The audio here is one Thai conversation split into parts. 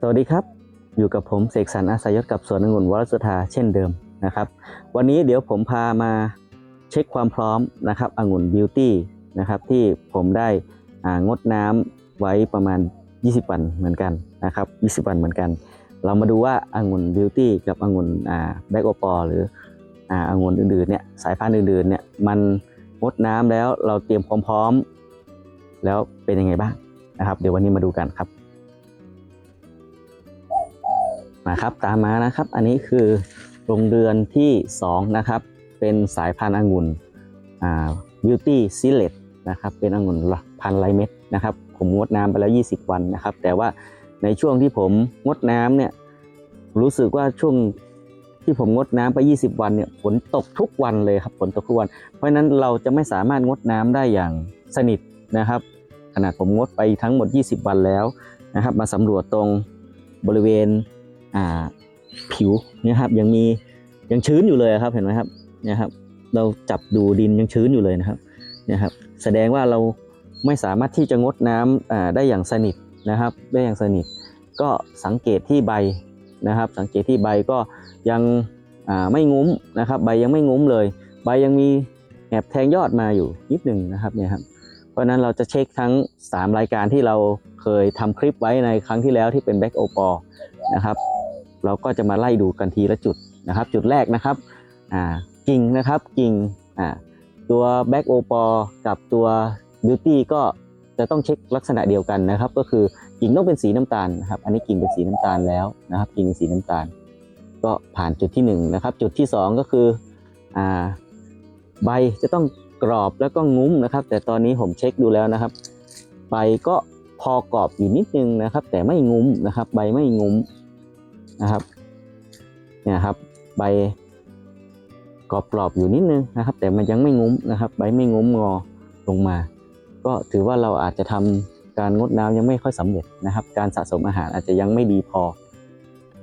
สวัสดีครับ อยู่กับผมเสกสรรอาสายยศกับสวนองุ่นวรสุธาเช่นเดิมนะครับ วันนี้เดี๋ยวผมพามาเช็คความพร้อมนะครับองุ่นบิวตี้นะครับที่ผมได้งดน้ำไว้ประมาณ 20 วันเหมือนกันนะครับ20 วันเหมือนกัน เรามาดูว่าองุ่นบิวตี้กับองุ่นแบล็กโอปอหรืออาองุ่นอื่นๆเนี่ยสายพันธุ์อื่นๆเนี่ยมันงดน้ำแล้วเราเตรียมความพร้อม แล้วเป็นยังไงบ้างนะครับ เดี๋ยววันนี้มาดูกันครับ มาครับตามมานะครับ อันนี้คือโรงเรือนที่ 2 นะครับ เป็นสายพันธุ์องุ่นอ่า beauty s e l e c t นะครับเป็นองุ่นพันไรเม็ดนะครับ ผมงดน้ำไปแล้ว 20 วันนะครับ แต่ว่าในช่วงที่ผมงดน้ำเนี่ยรู้สึกว่าช่วงที่ผมงดน้ำไป 20 วันเนี่ยฝนตกทุกวันเลยครับฝนตกทุกวัน เพราะฉะนั้นเราจะไม่สามารถงดน้ำได้อย่างสนิทนะครับ ขนาดผมงดไปทั้งหมด 20 วันแล้วนะครับ มาสำรวจตรงบริเวณ ผิวนี่ครับยังมียังชื้นอยู่เลยครับเห็นไหมครับเนี่ยครับ เราจับดูดินยังชื้นอยู่เลยนะครับเนี่ยครับแสดงว่าเราไม่สามารถที่จะงดน้ำได้อย่างสนิทนะครับ ได้อย่างสนิท ก็สังเกตที่ใบนะครับ สังเกตที่ใบก็ยังไม่งุ้มนะครับ ใบยังไม่งุ้มเลย ใบยังมีแอบแทงยอดมาอยู่นิดหนึ่งนะครับเนี่ยครับเพราะฉะนั้นเราจะเช็คทั้ง 3 รายการที่เราเคยทำคลิปไว้ในครั้งที่แล้วที่เป็นแบ็กโอปอนะครับ เราก็จะมาไล่ดูกันทีละจุดนะครับ จุดแรกนะครับอ่ากิ่งนะครับกิ่งอ่าตัวแบ็กโอปอกับตัวบิวตี้ก็จะต้องเช็คลักษณะเดียวกันนะครับ ก็คือกิ่งต้องเป็นสีน้ำตาลนะครับ อันนี้กิ่งเป็นสีน้ำตาลแล้วนะครับ กิ่งเป็นสีน้ำตาล ก็ผ่านจุดที่หนึ่งนะครับ จุดที่สองก็คืออ่าใบจะต้องกรอบแล้วก็งุ้มนะครับ แต่ตอนนี้ผมเช็คดูแล้วนะครับ ใบก็พอกรอบอยู่นิดนึงนะครับ แต่ไม่งุ้มนะครับ ใบไม่งุ้ม นะครับเนี่ยครับใบกรอบกรอบๆอยู่นิดนึงนะครับ แต่มันยังไม่งุ้มนะครับ ใบไม่งุ้มงอลงมา ก็ถือว่าเราอาจจะทำการงดน้ำยังไม่ค่อยสำเร็จนะครับ การสะสมอาหารอาจจะยังไม่ดีพอ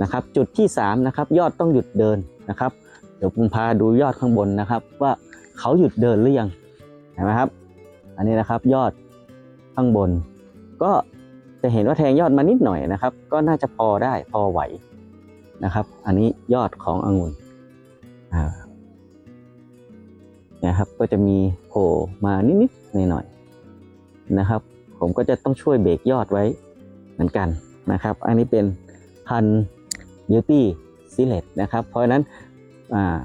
นะครับ จุดที่3นะครับยอดต้องหยุดเดินนะครับ เดี๋ยวผมพาดูยอดข้างบนนะครับ ว่าเขาหยุดเดินหรือยังเห็นไหมครับ อันนี้นะครับยอดข้างบน ก็จะเห็นว่าแทงยอดมานิดหน่อยนะครับ ก็น่าจะพอได้พอไหว นะครับ อันนี้ยอดขององุ่นนะครับ ก็จะมีโผล่มานิดๆหน่อยๆนะครับ ผมก็จะต้องช่วยเบรกยอดไว้เหมือนกันนะครับ อันนี้เป็นพันบิวตี้ซิเลตนะครับ เพราะนั้นอ่า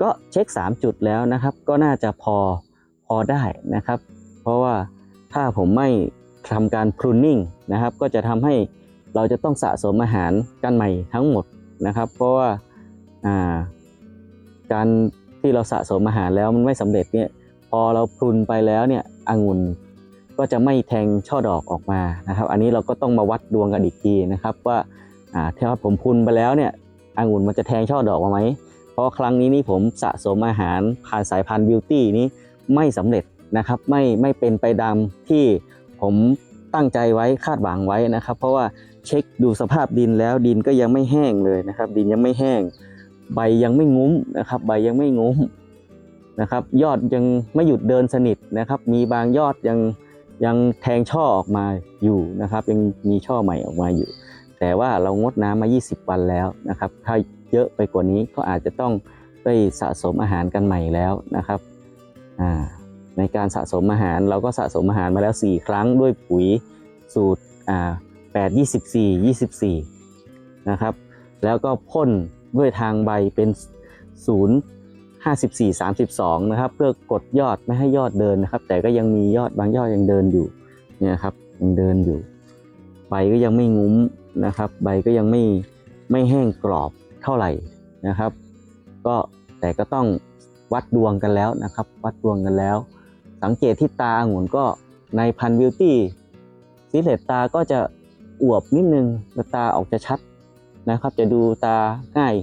ก็เช็ค 3 จุดแล้วนะครับ ก็น่าจะพอพอได้นะครับ เพราะว่าถ้าผมไม่ทำการพรูนิ่งนะครับ ก็จะทำให้ เราจะต้องสะสมอาหารกันใหม่ทั้งหมดนะครับ เพราะว่าการที่เราสะสมอาหารแล้วมันไม่สำเร็จเนี่ยพอเราพรุนไปแล้วเนี่ยองุ่นก็จะไม่แทงช่อดอกออกมานะครับ อันนี้เราก็ต้องมาวัดดวงกันอีกทีนะครับ ว่าอ่าถ้าผมพรุนไปแล้วเนี่ยองุ่นมันจะแทงช่อดอกมาไหมเพราะครั้งนี้นี่ผมสะสมอาหารผ่านสายพันธุ์บิวตี้นี้ไม่สำเร็จนะครับไม่ไม่เป็นไปตามที่ผมตั้งใจไว้คาดหวังไว้นะครับ เพราะว่า เช็คดูสภาพดินแล้วดินก็ยังไม่แห้งเลยนะครับ ดินยังไม่แห้ง ใบยังไม่งุ้มนะครับ ใบยังไม่งุ้มนะครับ ยอดยังไม่หยุดเดินสนิทนะครับ มีบางยอดยังยังแทงช่อออกมาอยู่นะครับ ยังมีช่อใหม่ออกมาอยู่ แต่ว่าเรางดน้ำมา 20 วันแล้วนะครับ ถ้าเยอะไปกว่านี้ก็อาจจะต้องได้สะสมอาหารกันใหม่แล้วนะครับอ่าในการสะสมอาหารเราก็สะสมอาหารมาแล้ว 4 ครั้งด้วยปุ๋ยสูตรอ่า 8 24 24 นะครับ แล้วก็พ่นด้วยทางใบเป็น 0 54 32 นะครับ เพื่อกดยอดไม่ให้ยอดเดินนะครับ แต่ก็ยังมียอดบางยอดยังเดินอยู่เนี่ยครับยังเดินอยู่ ใบก็ยังไม่งุ้มนะครับ ใบก็ยังไม่ไม่แห้งกรอบเท่าไหร่นะครับ ก็แต่ก็ต้องวัดดวงกันแล้วนะครับ วัดดวงกันแล้ว สังเกตที่ตาองุ่นก็ในพันบิวตี้ซิเหลตตาก็จะ อวบนิดนึงตาออกจะชัดนะครับ จะดูตาง่าย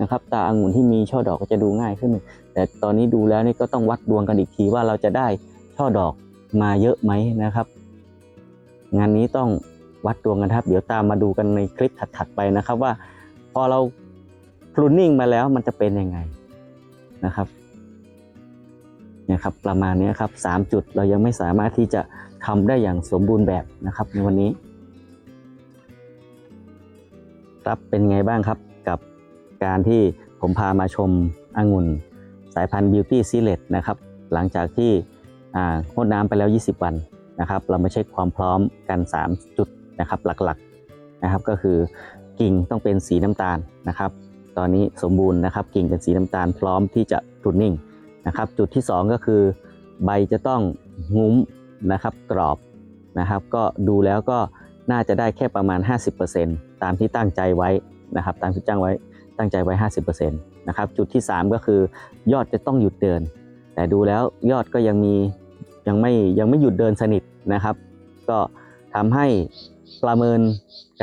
นะครับ ตาอางุ่นที่มีช่อดอกก็จะดูง่ายขึ้น แต่ตอนนี้ดูแล้วนี่ก็ต้องวัดดวงกันอีกทีว่าเราจะได้ช่อดอกมาเยอะไหมนะครับ งานนี้ต้องวัดดวงกันครับ เดี๋ยวตามมาดูกันในคลิปถัดๆไปนะครับว่า พอเราพรูนิ่งมาแล้วมันจะเป็นยังไงนะครับเนี่ยครับประมาณนี้ครับสามจุดเรายังไม่สามารถที่จะทำได้อย่างสมบูรณ์แบบนะครับในวันนี้ ครับเป็นไงบ้างครับกับการที่ผมพามาชมองุ่น สายพันธุ์ Beauty s e l e c t นะครับ หลังจากที่อ่างดน้ำไปแล้ว 20 วันนะครับ เรามาเช็คความพร้อมกัน 3 จุดนะครับหลักๆนะครับ ก็คือกิ่งต้องเป็นสีน้ำตาลนะครับ ตอนนี้สมบูรณ์นะครับ กิ่งเป็นสีน้ำตาลพร้อมที่จะพรุนนิ่งนะครับ จุดที่ 2 ก็คือใบจะต้องงุ้มนะครับกรอบนะครับ ก็ดูแล้วก็น่าจะได้แค่ประมาณ 50% ตามที่ตั้งใจไว้นะครับตามที่จ้างไว้ตั้งใจไว้ 50%นะครับจุดที่ 3 ก็คือยอดจะต้องหยุดเดิน แต่ดูแล้วยอดก็ยังมียังไม่ยังไม่หยุดเดินสนิทนะครับ ก็ทำให้ประเมิน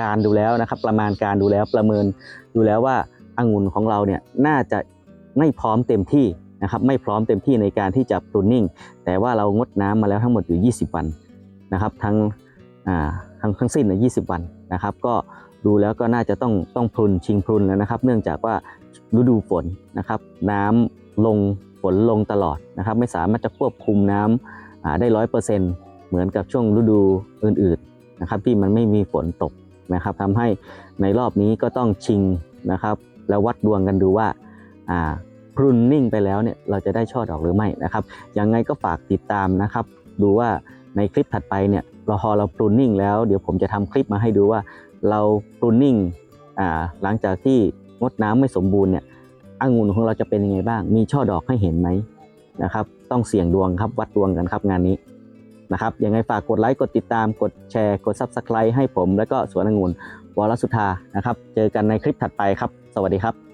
การดูแล้วนะครับ ประมาณการดูแล้วประเมินดูแล้วว่าองุ่นของเราเนี่ยน่าจะไม่พร้อมเต็มที่นะครับไม่พร้อมเต็มที่ในการที่จะปรุนนิ่ง แต่ว่าเรางดน้ำมาแล้วทั้งหมดอยู่ 20 วันนะครับทั้งทั้งทั้งสิ้นนะ20 วันนะครับ ก็ ดูแล้วก็น่าจะต้องต้องพรุนชิงพรุนแล้วนะครับ เนื่องจากว่าฤดูฝนนะครับ น้ำลงฝนลงตลอดนะครับ ไม่สามารถจะควบคุมน้ำอ่าได้ร้อยเปอร์เซ็นต์เหมือนกับช่วงฤดูอื่นๆนะครับ ที่มันไม่มีฝนตกนะครับทำให้ในรอบนี้ก็ต้องชิงนะครับ แล้ววัดดวงกันดูว่าอ่าพรุนนิ่งไปแล้วเนี่ยเราจะได้ช่อดอกหรือไม่นะครับยังไงก็ฝากติดตามนะครับ ดูว่าในคลิปถัดไปเนี่ย เราพอเราพรุนนิ่งแล้วเดี๋ยวผมจะทำคลิปมาให้ดูว่าเราพรุนนิ่งหลังจากที่งดน้ำไม่สมบูรณ์เนี่ยองุ่นของเราจะเป็นยังไงบ้าง มีช่อดอกให้เห็นไหมนะครับ ต้องเสี่ยงดวงครับวัดดวงกันครับงานนี้นะครับยังไงฝากกดไลค์กดติดตามกดแชร์ กด Subscribe ให้ผม แล้วก็สวนองุ่นวรสุธานะครับ เจอกันในคลิปถัดไปครับ สวัสดีครับ